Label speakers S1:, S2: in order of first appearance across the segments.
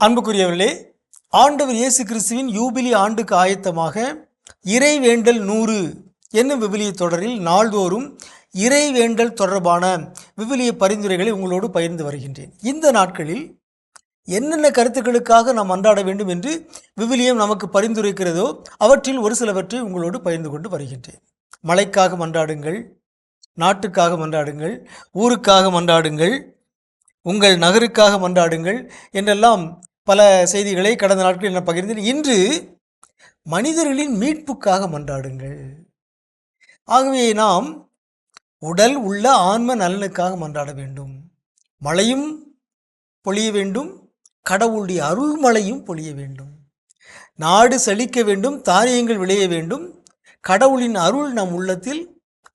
S1: அன்புக்குரியவர்களே ஆண்டவர் இயேசு கிறிஸ்துவின் யூபிலி ஆண்டுக்கு ஆயத்தமாக இறைவேண்டல் நூறு என்னும் விவிலிய தொடரில் நாள்தோறும் இறைவேண்டல் தொடர்பான விவிலிய பரிந்துரைகளை உங்களோடு பகிர்ந்து வருகின்றேன். இந்த நாட்களில் என்னென்ன கருத்துக்களுக்காக நாம் அன்றாட வேண்டும் என்று விவிலியம் நமக்கு பரிந்துரைக்கிறதோ அவற்றில் ஒரு சிலவற்றை உங்களோடு பகிர்ந்து கொண்டு வருகின்றேன். மழைக்காக மன்றாடுங்கள் நாட்டுக்காக மன்றாடுங்கள் ஊருக்காக மன்றாடுங்கள் உங்கள் நகருக்காக மன்றாடுங்கள் என்றெல்லாம் பல செய்திகளை கடந்த நாட்களில் நான் பகிர்ந்தேன். இன்று மனிதர்களின் மீட்புக்காக மன்றாடுங்கள். ஆகவே நாம் உடல் உள்ள ஆன்ம நலனுக்காக மன்றாட வேண்டும். மழையும் பொழிய வேண்டும். கடவுளுடைய அருள்மழையும் பொழிய வேண்டும். நாடு செழிக்க வேண்டும். தானியங்கள் விளைய வேண்டும். கடவுளின் அருள் நம் உள்ளத்தில்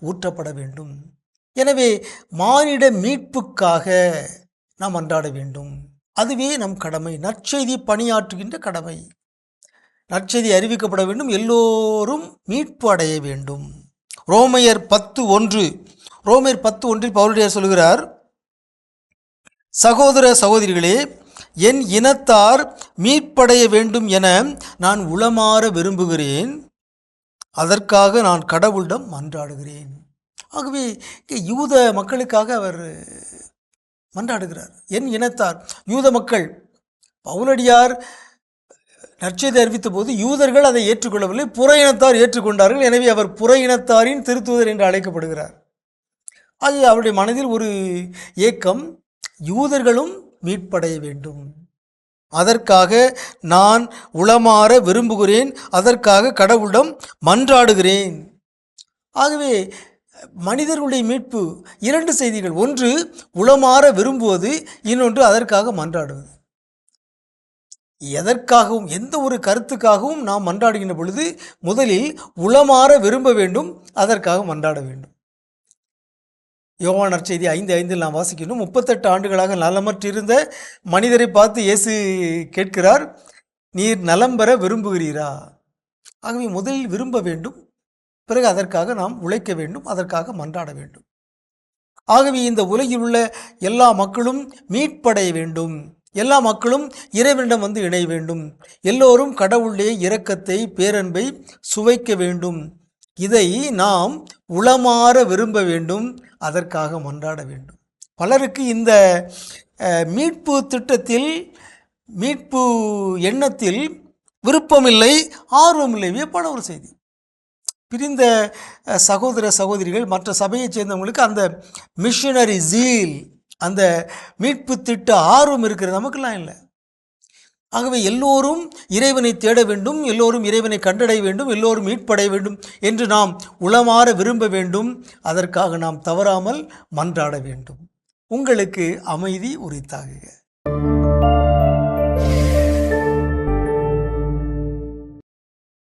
S1: ஊற்றப்பட வேண்டும். எனவே மானிட மீட்புக்காக நாம் அன்றாட வேண்டும். அதுவே நம் கடமை. நற்செய்தி பணியாற்றுகின்ற கடமை. நற்செய்தி அறிவிக்கப்பட வேண்டும். எல்லோரும் மீட்பு அடைய வேண்டும். ரோமையர் பத்து ஒன்று. ரோமையர் பத்து ஒன்றில் பவுலடியார் சொல்கிறார் சகோதர சகோதரிகளே என் இனத்தார் மீட்படைய வேண்டும் என நான் உளமாற விரும்புகிறேன். அதற்காக நான் கடவுளிடம் மன்றாடுகிறேன். ஆகவே யூத மக்களுக்காக அவர் மன்றாடுகிறார். என் இனத்தார் யூத மக்கள் பவுலடியார் நற்செய்தி அறிவித்த போது யூதர்கள் அதை ஏற்றுக்கொள்ளவில்லை புற இனத்தார் ஏற்றுக்கொண்டார்கள் எனவே அவர் புற இனத்தாரின் திருத்துதர் என்று அழைக்கப்படுகிறார். அது அவருடைய மனதில் ஒரு ஏக்கம் யூதர்களும் மீட்படைய வேண்டும். அதற்காக நான் உளமாற விரும்புகிறேன் அதற்காக கடவுளிடம் மன்றாடுகிறேன். ஆகவே மனிதர்களுடைய மீட்பு. இரண்டு செய்திகள். ஒன்று உளமாற விரும்புவது. இன்னொன்று அதற்காக மன்றாடுவது. எதற்காகவும் எந்த ஒரு கருத்துக்காகவும் நாம் மன்றாடுகின்ற பொழுது முதலில் உளமாற விரும்ப வேண்டும் அதற்காக மன்றாட வேண்டும். யோகானர் செய்தி ஐந்து ஐந்தில் நாம் வாசிக்கணும் முப்பத்தெட்டு ஆண்டுகளாக நலமற்றிருந்த மனிதரை பார்த்து இயேசு கேட்கிறார் நீர் நலம் பெற விரும்புகிறீரா? ஆகவே முதலில் விரும்ப வேண்டும் பிறகு அதற்காக நாம் உழைக்க வேண்டும் அதற்காக மன்றாட வேண்டும். ஆகவே இந்த உலகில் உள்ள எல்லா மக்களும் மீட்படைய வேண்டும். எல்லா மக்களும் இறைவனிடம் வந்து இணைய வேண்டும். எல்லோரும் கடவுளுடைய இரக்கத்தை பேரன்பை சுவைக்க வேண்டும். இதை நாம் உளமாற விரும்ப வேண்டும் அதற்காக மன்றாட வேண்டும். பலருக்கு இந்த மீட்பு திட்டத்தில் மீட்பு எண்ணத்தில் விருப்பமில்லை ஆர்வமில்லை வியப்பான ஒரு செய்தி. பிரிந்த சகோதர சகோதரிகள் மற்ற சபையைச் சேர்ந்தவங்களுக்கு அந்த மிஷனரி ஜீல் அந்த மீட்பு திட்ட ஆர்வம் இருக்கிறது நமக்கெல்லாம் இல்லை. ஆகவே எல்லோரும் இறைவனை தேட வேண்டும் எல்லோரும் இறைவனை கண்டடைய வேண்டும் எல்லோரும் மீட்படைய வேண்டும் என்று நாம் உளமாற விரும்ப வேண்டும். அதற்காக நாம் தவறாமல் மன்றாட வேண்டும். உங்களுக்கு அமைதி உரித்தாகுக.